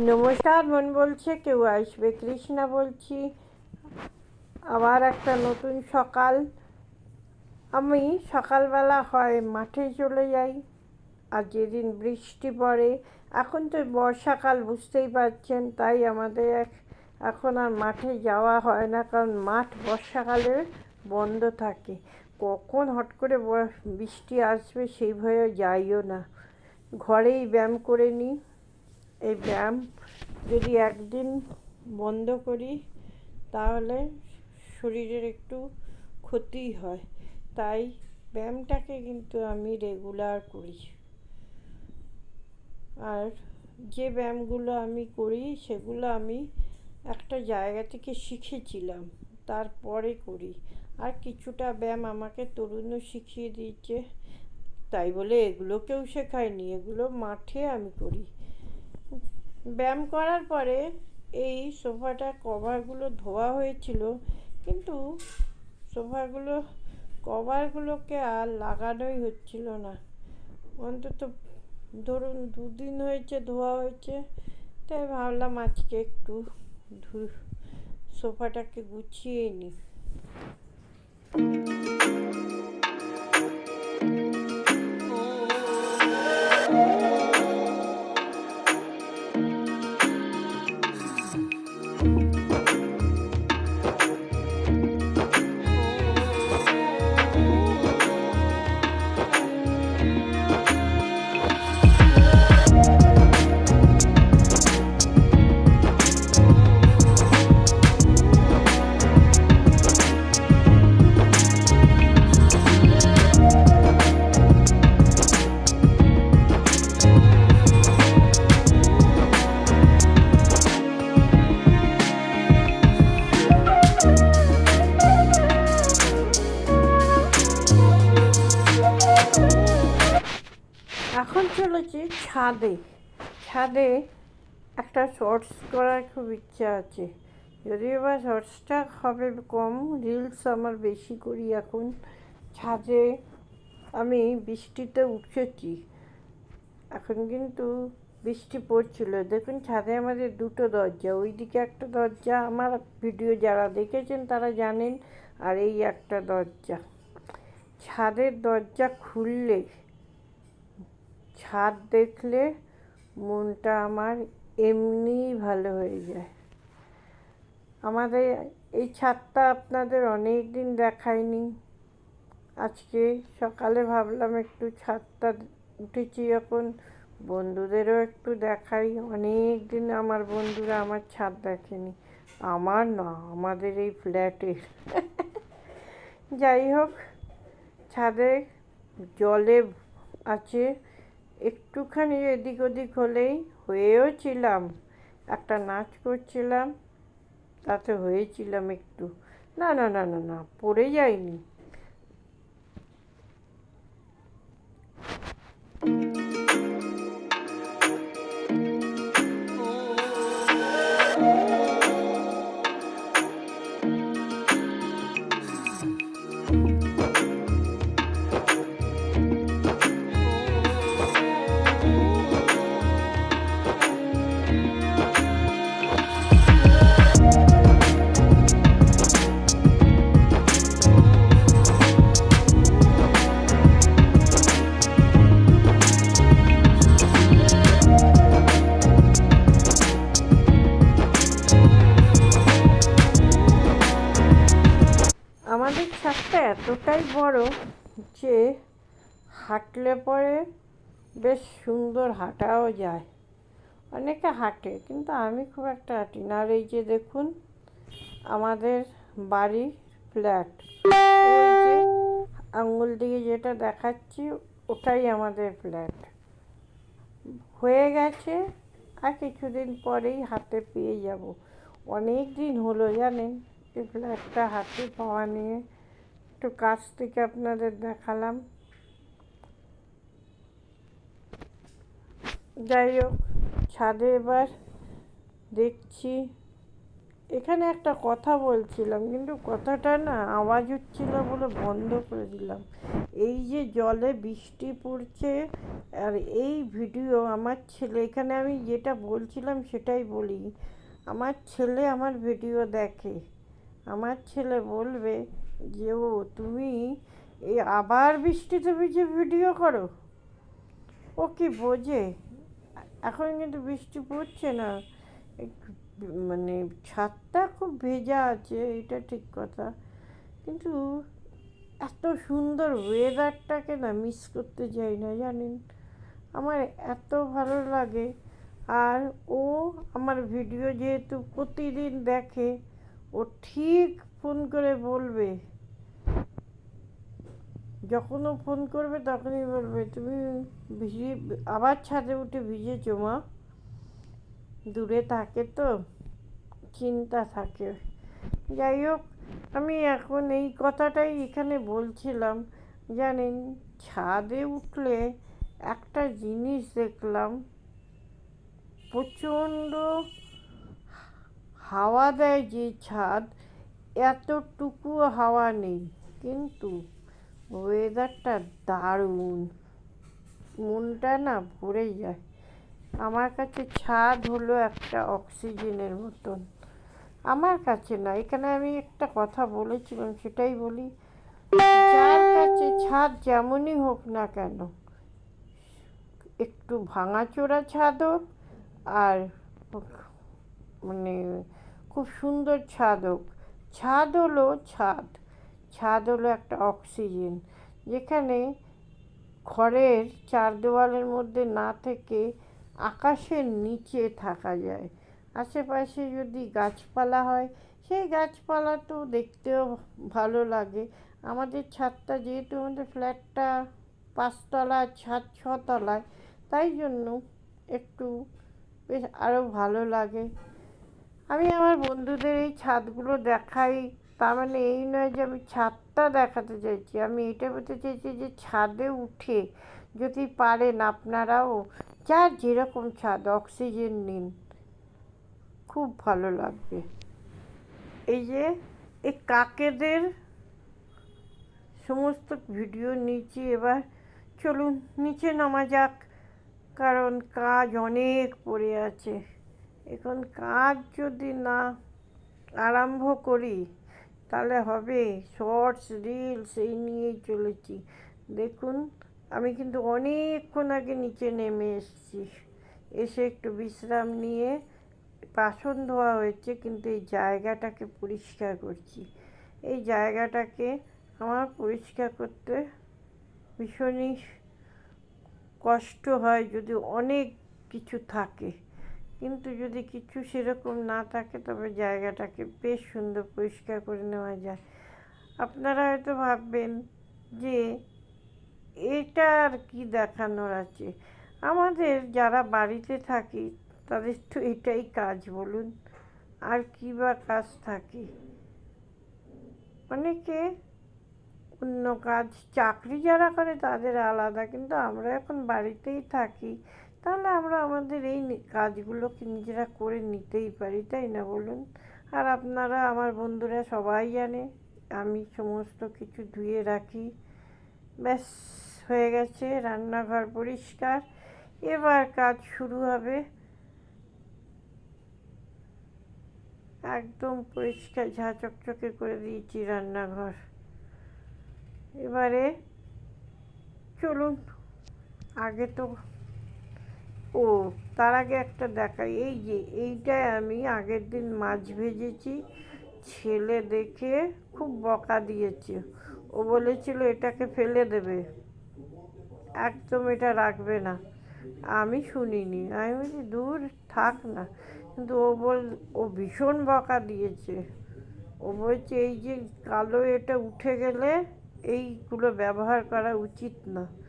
নমস্কার, মন বলছে কেউ আসবে। কৃষ্ণা বলছি, আবার একটা নতুন সকাল। আমি সকালবেলা হয় মাঠে চলে যাই, আর যেদিন বৃষ্টি পড়ে, এখন তো বর্ষাকাল বুঝতেই পারছেন, তাই আমাদের এক, এখন আর মাঠে যাওয়া হয় না, কারণ মাঠ বর্ষাকালে বন্ধ থাকে। কখন হট করে বৃষ্টি আসবে সেই ভয়ে যাইও না। ঘরেই ব্যায়াম করে নিই। এই ব্যায়াম যদি একদিন বন্ধ করি, তাহলে শরীরের একটু ক্ষতি হয়। তাই ব্যায়ামটাকে কিন্তু আমি রেগুলার করি। আর যে ব্যায়ামগুলো আমি করি, সেগুলো আমি একটা জায়গা থেকে শিখেছিলাম, তারপরে করি। আর কিছুটা ব্যায়াম আমাকে তরুণও শিখিয়ে দিয়েছে, তাই বলে এগুলোকেও শেখায়নি, এগুলো মাঠে আমি করি। ব্যায়াম করার পরে এই সোফাটা কভারগুলো ধোয়া হয়েছিল। কিন্তু সোফাগুলো, কভারগুলোকে আর লাগানোই হচ্ছিল না। অন্তত ধরুন দুদিন হয়েছে, ধোয়া হয়েছে। তাই ভাবলাম আজকে একটু ধু, সোফাটাকে গুছিয়ে নিই এখন চলেছি ছাদে। ছাদে একটা শর্টস করার খুব ইচ্ছা আছে। যদিও বা শর্টসটা হবে কম রিলস আমার বেশি করি এখন। ছাদে আমি বৃষ্টিতে উঠেছি। এখন কিন্তু বৃষ্টি পড়ছিল। দেখুন, ছাদে আমাদের দুটো দরজা। ওইদিকে একটা দরজা আমার ভিডিও যারা দেখেছেন তারা জানেন, আর এই একটা দরজা। ছাদের দরজা খুললে ছাদ দেখলে মনটা আমার এমনিই ভালো হয়ে যায়। আমাদের এই ছাদটা আপনাদের অনেক দিন দেখায়নি। আজকে সকালে ভাবলাম একটু ছাদটা উঠেছি যখন বন্ধুদেরও একটু দেখাই। অনেক দিন আমার বন্ধুরা আমার ছাদ দেখেনি। আমার না, আমাদের এই ফ্ল্যাটের। যাই হোক, ছাদে জলে আছে। একটুখানি এদিক ওদিক হলেই হয়েও ছিলাম। একটা নাচ করছিলাম, তাতে হয়েছিলাম একটু। না না না না না, পড়ে যায়নি বড় যে হাঁটলে পরে বেশ সুন্দর হাঁটাও যায়। অনেকে হাঁটে, কিন্তু আমি খুব একটা হাঁটি না। আর এই যে দেখুন, আমাদের বাড়ি ফ্ল্যাট। ওই যে আঙ্গুল দিয়ে যেটা দেখাচ্ছি, ওটাই আমাদের ফ্ল্যাট। হয়ে গেছে, আর কিছুদিন পরেই হাতে পেয়ে যাব। অনেক দিন হলো জানেন এই ফ্ল্যাটটা হাতে পাওয়া নিয়ে একটু কাছ থেকে আপনাদের দেখালাম। যাই হোক, ছাদে এবার দেখছি। এখানে একটা কথা বলছিলাম, কিন্তু কথাটা না আওয়াজ হচ্ছিল বলে বন্ধ করে দিলাম। এই যে জলে বৃষ্টি পড়ছে, আর এই ভিডিও আমার ছেলে, এখানে আমি যেটা বলছিলাম সেটাই বলি। আমার ছেলে আমার ভিডিও দেখে। আমার ছেলে বলবে যে ও, তুমি এই আবার বৃষ্টিতে ভিজে ভিডিও করো। ও কি বোঝে? এখন কিন্তু বৃষ্টি পড়ছে না। মানে ছাদটা খুব ভেজা আছে, এটা ঠিক কথা। কিন্তু এত সুন্দর ওয়েদারটাকে না মিস করতে চাই না, জানেন? আমার এত ভালো লাগে। আর ও আমার ভিডিও যেহেতু প্রতিদিন দেখে, ও ঠিক ফোন করে বলবে। যখন ও ফোন করবে তখনই বলবে, তুমি ভিজে, আবার ছাদে উঠে ভিজেছো মা? দূরে থাকে তো, চিন্তা থাকে। যাই হোক, আমি এখন এই কথাটাই এখানে বলছিলাম। জানেন, ছাদে উঠলে একটা জিনিস দেখলাম, প্রচণ্ড হাওয়া দেয় যে ছাদ, এতটুকু হাওয়া নেই। কিন্তু ওয়েদারটা দারুণ। মনটা না ভরে যায়। আমার কাছে ছাদ হলো একটা অক্সিজেনের মতন। আমার কাছে না, এখানে আমি একটা কথা বলেছিলাম, সেটাই বলি। যার কাছে ছাদ যেমনই হোক না কেন, একটু ভাঙাচোরা ছাদ হোক আর মানে খুব সুন্দর ছাদ হোক। ছাদ হলো ছাদ। ছাদ হলো একটা অক্সিজেন। যেখানে ঘরের চার দেওয়ালের মধ্যে না থেকে আকাশের নিচে থাকা যায়। আশেপাশে যদি গাছপালা হয়, সেই গাছপালা তো দেখতেও ভালো লাগে। আমাদের ছাদটা যেহেতু আমাদের ফ্ল্যাটটা পাঁচতলা, ছাদ ছতলায়, তাই জন্য একটু বেশ আরও ভালো লাগে। আমি আমার বন্ধুদের এই ছাদগুলো দেখাই তার মানে এই নয় যে আমি ছাদটা দেখাতে চাইছি, আমি এটা বলতে চাইছি যে ছাদে উঠে যদি পারেন আপনারাও যার যেরকম ছাদ, অক্সিজেন নিন। খুব ভালো লাগবে। এই যে, এই কাকেদের সমস্ত ভিডিও নিচ্ছি, এবার চলুন নিচে নামা যাক, কারণ কাজ অনেক পড়ে আছে। এখন কাজ যদি না আরম্ভ করি তাহলে হবে। শর্টস রিলস এই নিয়েই চলেছি। দেখুন, আমি কিন্তু অনেকক্ষণ আগে নিচে নেমে এসেছি। এসে একটু বিশ্রাম নিয়ে বাসন ধোয়া হয়েছে, কিন্তু এই জায়গাটাকে পরিষ্কার করছি। এই জায়গাটাকে আমার পরিষ্কার করতে ভীষণই কষ্ট হয় যদি অনেক কিছু থাকে। কিন্তু যদি কিছু সেরকম না থাকে, তবে জায়গাটাকে বেশ সুন্দর পরিষ্কার করে নেওয়া যায়। আপনারা হয়তো ভাববেন যে, এটা আর কি দেখানোর আছে? আমাদের যারা বাড়িতে থাকি, তাদের তো এটাই কাজ বলুন। আর কী বা কাজ থাকে? অনেকে অন্য কাজ, চাকরি যারা করে তাদের আলাদা, কিন্তু আমরা এখন বাড়িতেই থাকি। তাহলে আমরা আমাদের এই কাজগুলোকে নিজেরা করে নিতেই পারি, তাই না বলুন? আর আপনারা, আমার বন্ধুরা সবাই জানে, আমি সমস্ত কিছু ধুয়ে রাখি। ব্যাস, হয়ে গেছে, রান্নাঘর পরিষ্কার। এবার কাজ শুরু হবে। একদম পরিষ্কার ঝা চকচকে করে দিয়েছি রান্নাঘর। এবারে চলুন, আগে তো ও, তার আগে একটা দেখাই। এই যে এইটায় আমি আগের দিন মাছ ভেজেছি। ছেলে দেখে খুব বকা দিয়েছে। ও বলেছিল, এটাকে ফেলে দেবে। একদম এটা রাখবে না। আমি শুনিনি। আমি বলছি, দূর থাক না। কিন্তু ও বল, ও ভীষণ বকা দিয়েছে। ও বলছে, এই যে কালো এটা উঠে গেলে এইগুলো ব্যবহার করা উচিত না।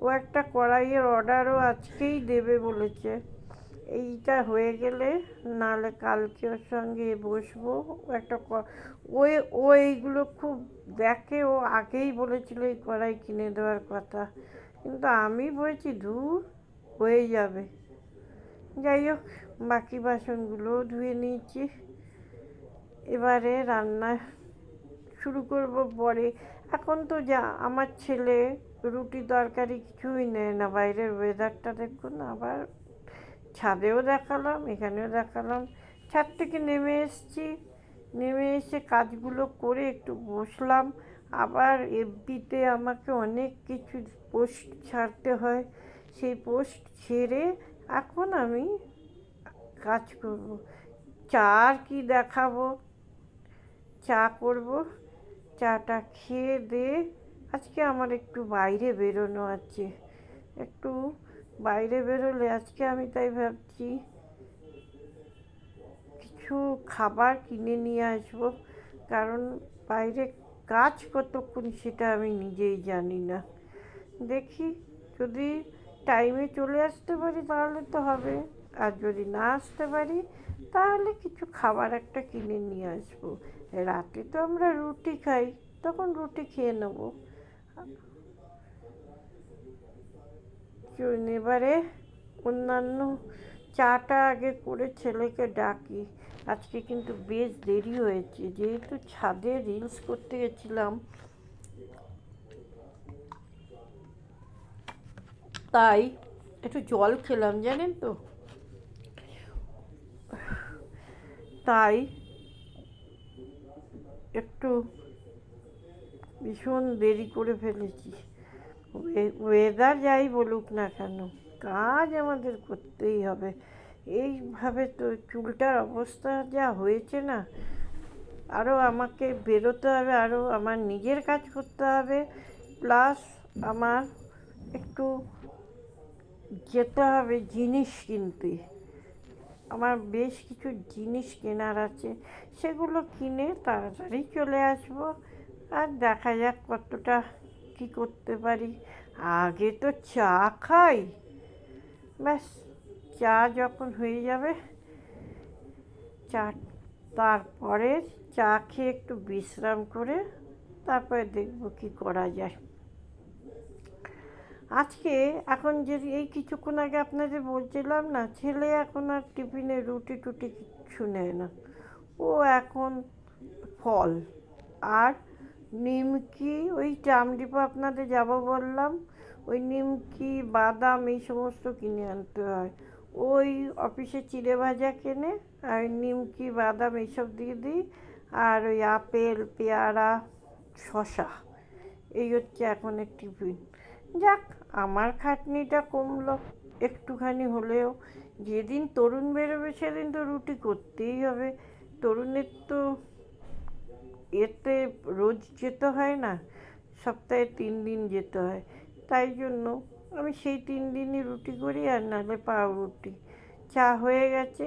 ও একটা কড়াইয়ের অর্ডারও আজকেই দেবে বলেছে। এইটা হয়ে গেলে নাহলে কালকে ওর সঙ্গে বসবো। একটা ওই ও এইগুলো খুব দেখে, ও আগেই বলেছিল এই কড়াই কিনে দেওয়ার কথা। কিন্তু আমি বলছি, ধূর, হয়ে যাবে। যাই হোক, বাকি বাসনগুলোও ধুয়ে নিয়েছি। এবারে রান্না শুরু করব পরে। এখন তো যা, আমার ছেলে রুটি তরকারি কিছুই নেয় না। বাইরের ওয়েদারটা দেখুন, আবার ছাদেও দেখালাম, এখানেও দেখালাম। ছাদ থেকে নেমে এসেছি। নেমে এসে কাজগুলো করে একটু বসলাম। আবার এফবিতে আমাকে অনেক কিছু পোস্ট ছাড়তে হয়। সেই পোস্ট ছেড়ে এখন আমি কাজ করব। চা কি দেখাবো? চা করব। চাটা খেয়ে দিয়ে আজকে আমার একটু বাইরে বেরোনো আছে। একটু বাইরে বেরোলে আজকে আমি তাই ভাবছি কিছু খাবার কিনে নিয়ে আসব। কারণ বাইরে কাজ কতক্ষণ সেটা আমি নিজেই জানি না। দেখি যদি টাইমে চলে আসতে পারি তাহলে তো হবে। আর যদি না আসতে পারি তাহলে কিছু খাবার একটা কিনে নিয়ে আসব। রাতে তো আমরা রুটি খাই, তখন রুটি খেয়ে নেব। এবারে অন্যান্য চাটা আগে করে ছেলেকে ডাকি। আজকে কিন্তু বেশ দেরি হয়েছে। যেহেতু ছাদে রিলস করতে গেছিলাম, তাই একটু জল খেলাম, জানেন তো? তাই একটু ভীষণ দেরি করে ফেলেছি। ওয়েদার যাই বলুক না কেন, কাজ আমাদের করতেই হবে। এইভাবে তো চুলটার অবস্থা যা হয়েছে না আরও আমাকে বেরোতে হবে আরও আমার নিজের কাজ করতে হবে প্লাস আমার একটু যেতে হবে জিনিস কিনতে। আমার বেশ কিছু জিনিস কেনার আছে, সেগুলো কিনে তাড়াতাড়ি চলে আসব। আর দেখা যাক কতটা কি করতে পারি। আগে তো চা খাই। ব্যাস, চা যখন হয়ে যাবে, চা তারপরে চা খেয়ে একটু বিশ্রাম করে তারপরে দেখব কি করা যায়। আজকে এখন যে এই কিছুক্ষণ আগে আপনাদের বলছিলাম না, ছেলে এখন আর টিফিনে রুটি টুটি কিচ্ছু নেয় না। ও এখন ফল, আর নিমকি, ওই চামডিপো আপনাদের যাব বললাম, ওই নিমকি, বাদাম, এই সমস্ত কিনে আনতে হয়। ওই অফিসে চিড়ে ভাজা কেনে, আর নিমকি, বাদাম এইসব দিয়ে দিই, আর ওই আপেল, পেয়ারা শশা এই হচ্ছে এখন একটি টিফিন যাক, আমার খাটনিটা কমলো, একটুখানি হলেও। যেদিন তরুণ বেরোবে সেদিন তো রুটি করতেই হবে। তরুণের তো এতে রোজ যেতে হয় না, সপ্তাহে তিন দিন যেতে হয়। তাই জন্য আমি সেই তিন দিনই রুটি করি আর নাহলে পাউরুটি। চা হয়ে গেছে,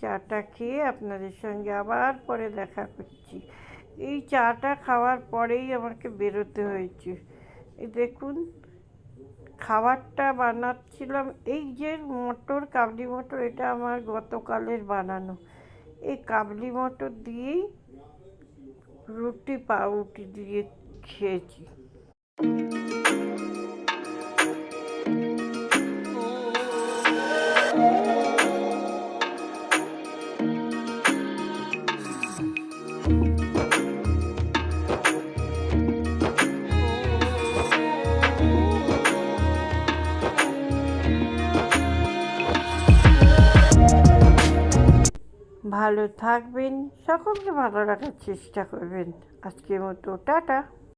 চাটা খেয়ে আপনাদের সঙ্গে আবার পরে দেখা করছি। এই চাটা খাওয়ার পরেই আমাকে বেরোতে হয়েছে। এই দেখুন, খাবারটা বানাচ্ছিলাম। এই যে মটর, কাবলি মটর, এটা আমার গতকালের বানানো। এই কাবলি মটর দিয়েই রুটি পাউরুটি দিয়ে খেয়েছি। ভালো থাকবেন সকলকে ভালো রাখার চেষ্টা করবেন। আজকের মতো টাটা।